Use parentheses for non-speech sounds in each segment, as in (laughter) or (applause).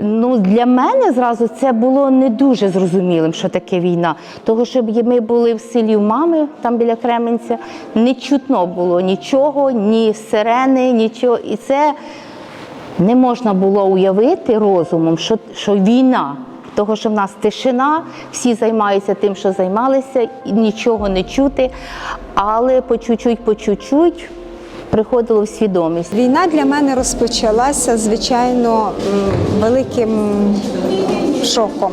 Ну, для мене зразу це було не дуже зрозумілим, що таке війна. Того, що ми були в селі в мами, там біля Кременця, не чутно було нічого, ні сирени, нічого. І це не можна було уявити розумом, що, що війна. Того, що в нас тишина, всі займаються тим, що займалися, і нічого не чути. Але по чуть-чуть, по чуть-чуть приходило в свідомість. Війна для мене розпочалася, звичайно, великим шоком.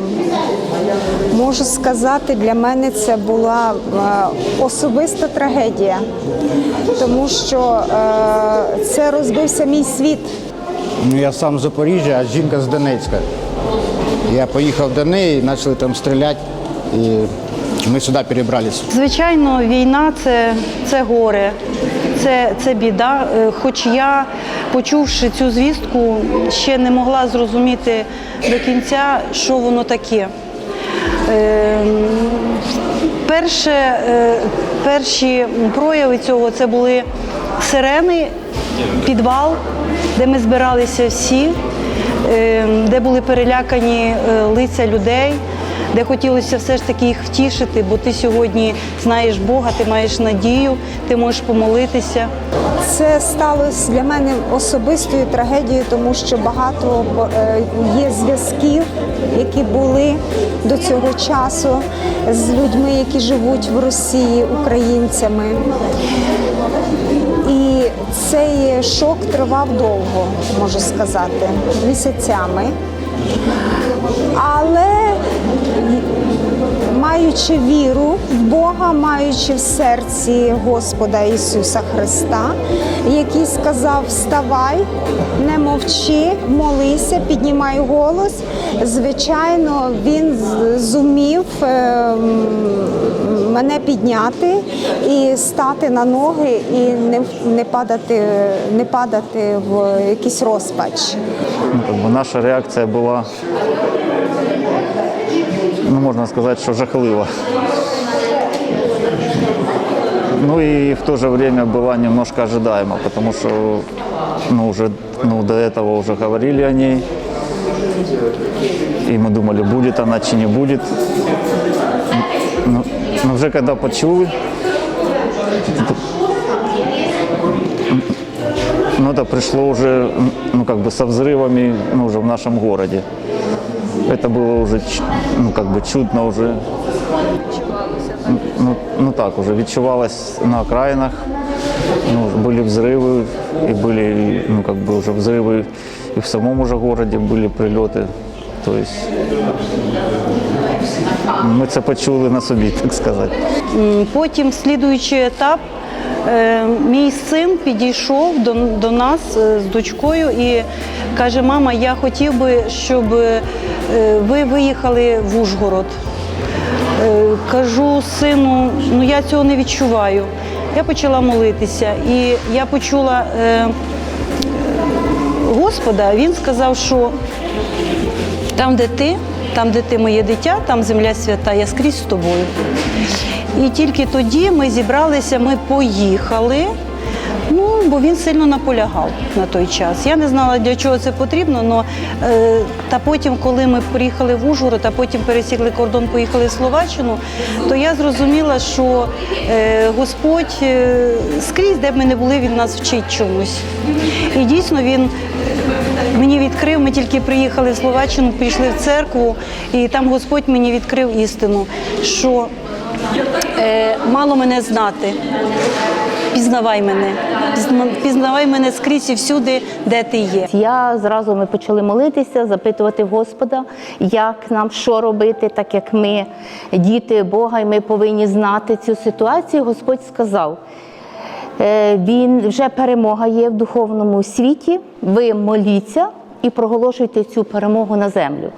Можу сказати, для мене це була е, особиста трагедія, тому що е, це розбився мій світ. Ну, я сам з Запоріжжя, а жінка з Донецька. Я поїхав до неї, почали там стріляти, і ми сюди перебралися. Звичайно, війна це, це горе, це, це біда. Е, Хоч я, почувши цю звістку, ще не могла зрозуміти до кінця, що воно таке. Е, Перше, е, перші прояви цього це були сирени, підвал, де ми збиралися всі, е, де були перелякані е, лиця людей, де хотілося все ж таки їх втішити, бо ти сьогодні знаєш Бога, ти маєш надію, ти можеш помолитися. Це сталося для мене особистою трагедією, тому що багато е, є зв'язків, які були до цього часу з людьми, які живуть в Росії, українцями. І цей шок тривав довго, можу сказати, місяцями. Але маючи віру в Бога, маючи в серці Господа Ісуса Христа, який сказав: Вставай, не мовчи, молися, піднімай голос. Звичайно, він зумів е, мене підняти і стати на ноги, і не, не падати, не падати в якийсь розпач. Наша реакція була, ну, можна сказати, що жахлива. Ну и в то же время была немножко ожидаема, потому что ну, уже ну, до этого уже говорили о ней. И мы думали, будет она, чи не будет. Но, но уже когда почули, ну, это пришло уже ну, как бы со взрывами ну, уже в нашем городе. Это было уже ч- ну, как бы чудно уже. Ну, ну так, уже відчувалось на окраинах. Ну, были взрывы, и были ну, как бы уже взрывы и в самом уже городе были прильоти. То есть ми це почули на собі, так сказати. М, Потім, слідуючий етап, е, мій син підійшов до, до нас е, з дочкою і каже: мама, я хотів би, щоб е, ви виїхали в Ужгород. Е, Кажу сину, ну я цього не відчуваю. Я почала молитися, і я почула е, Господа, він сказав, що там, де ти, там, де ти моє дитя, там земля свята, я скрізь з тобою. І тільки тоді ми зібралися, ми поїхали. Ну, бо він сильно наполягав на той час. Я не знала, для чого це потрібно, но, е, та потім, коли ми приїхали в Ужгород, а потім пересікли кордон, поїхали в Словаччину, то я зрозуміла, що е, Господь е, скрізь, де б ми не були, він нас вчить чомусь. І дійсно він мені відкрив, ми тільки приїхали в Словаччину, пішли в церкву, і там Господь мені відкрив істину, що е, мало мене знати. Пізнавай мене, пізнавай мене скрізь і всюди, де ти є. Я зразу ми почали молитися, запитувати Господа, як нам що робити, так як ми діти Бога, і ми повинні знати цю ситуацію. Господь сказав. е, Він вже перемога є в духовному світі. Ви моліться і проголошуйте цю перемогу на землю.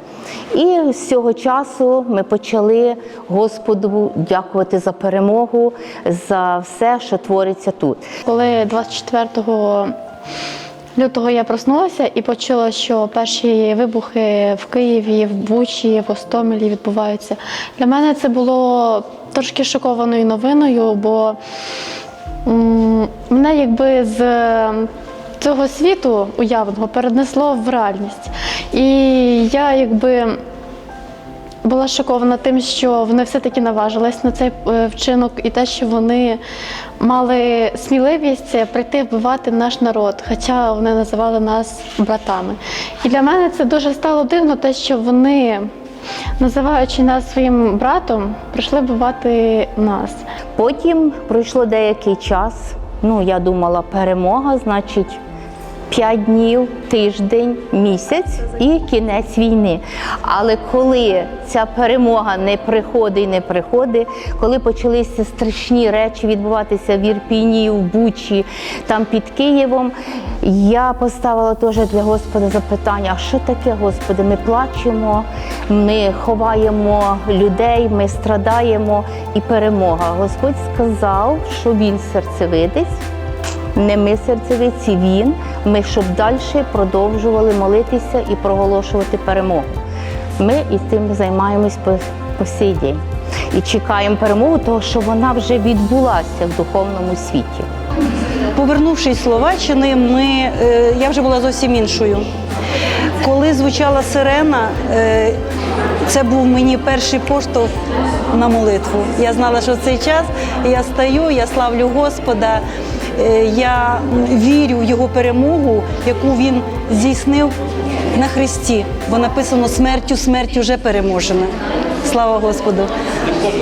І з цього часу ми почали Господу дякувати за перемогу, за все, що твориться тут. Коли 24 лютого я проснулася і почула, що перші вибухи в Києві, в Бучі, в Остомелі відбуваються. Для мене це було трошки шокованою новиною, бо мене якби з цього світу уявного перенесло в реальність. І я якби була шокована тим, що вони все-таки наважились на цей е, вчинок, і те, що вони мали сміливість прийти вбивати наш народ, хоча вони називали нас братами. І для мене це дуже стало дивно, те, що вони, називаючи нас своїм братом, прийшли вбивати нас. Потім пройшло деякий час. Ну, я думала, перемога, значить, 5 днів, тиждень, місяць і кінець війни. Але коли ця перемога не приходить не приходить, коли почалися страшні речі відбуватися в Ірпіні, в Бучі, там під Києвом, я поставила теж для Господа запитання: а що таке, Господи? Ми плачемо, ми ховаємо людей, ми страдаємо і перемога. Господь сказав, що він серцевидець. Не ми серцевиці, він. Ми щоб далі продовжували молитися і проголошувати перемогу. Ми із тим займаємось по, по сей день і чекаємо перемогу, того що вона вже відбулася в духовному світі. Повернувшись з Словаччини, ми, е, я вже була зовсім іншою. Коли звучала сирена, е, це був мені перший поштовх на молитву. Я знала, що в цей час я стаю, я славлю Господа, я вірю в Його перемогу, яку він здійснив на Христі. Бо написано смертю, смерть уже переможена. Слава Господу.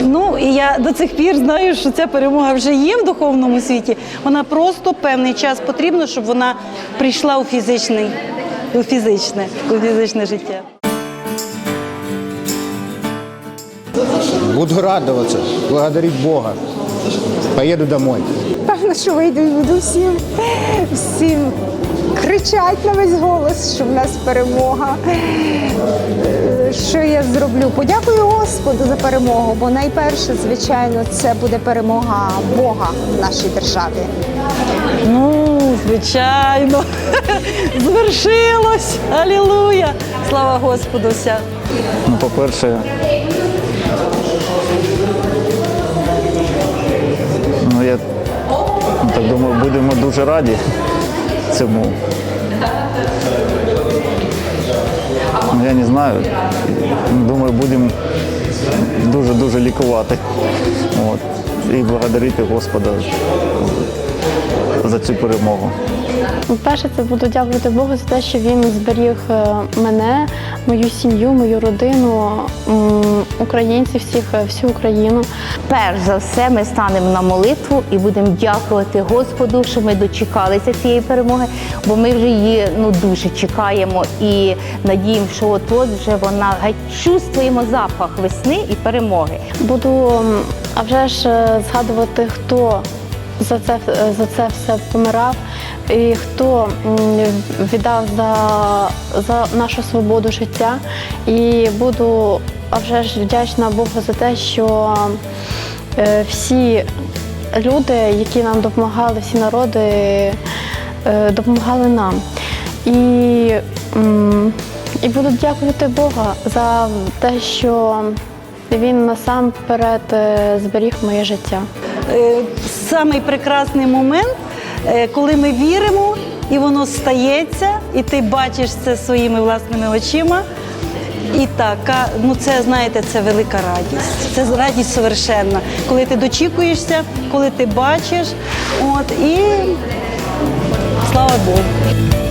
Ну і я до цих пір знаю, що ця перемога вже є в духовному світі. Вона просто певний час потрібно, щоб вона прийшла у фізичний, у фізичне, у фізичне життя. Буду радуватися, благодарить Бога. Поїду домой. Певно, що вийду і буду всім, всім кричать на весь голос, що в нас перемога. Що я зроблю? Подякую Господу за перемогу, бо найперше, звичайно, це буде перемога Бога в нашій державі. Ну, звичайно, (laughs) звершилось! Алілуя! Слава Господу! Вся. Ну, по-перше, думаю, будемо дуже раді цьому. Ну, я не знаю. Думаю, будемо дуже-дуже лікувати. От. І благодарити Господа за цю перемогу. Перше, це буду дякувати Богу за те, що він зберіг е, мене, мою сім'ю, мою родину, українців, всіх, е, всю Україну. Перш за все, ми станемо на молитву і будемо дякувати Господу, що ми дочекалися цієї перемоги, бо ми вже її ну дуже чекаємо і надіємо, що от от вже вона геть чувствуємо запах весни і перемоги. Буду а вже ж е, згадувати, хто за це, е, за це все помирав, і хто віддав за, за нашу свободу життя. І буду вже ж вдячна Богу за те, що е, всі люди, які нам допомагали, всі народи е, допомагали нам. І, і буду дякувати Бога за те, що він насамперед е, зберіг моє життя. Самий прекрасний момент, коли ми віримо, і воно стається, і ти бачиш це своїми власними очима. І така, ну це знаєте, це велика радість. Це радість совершенна. Коли ти дочікуєшся, коли ти бачиш, от і слава Богу.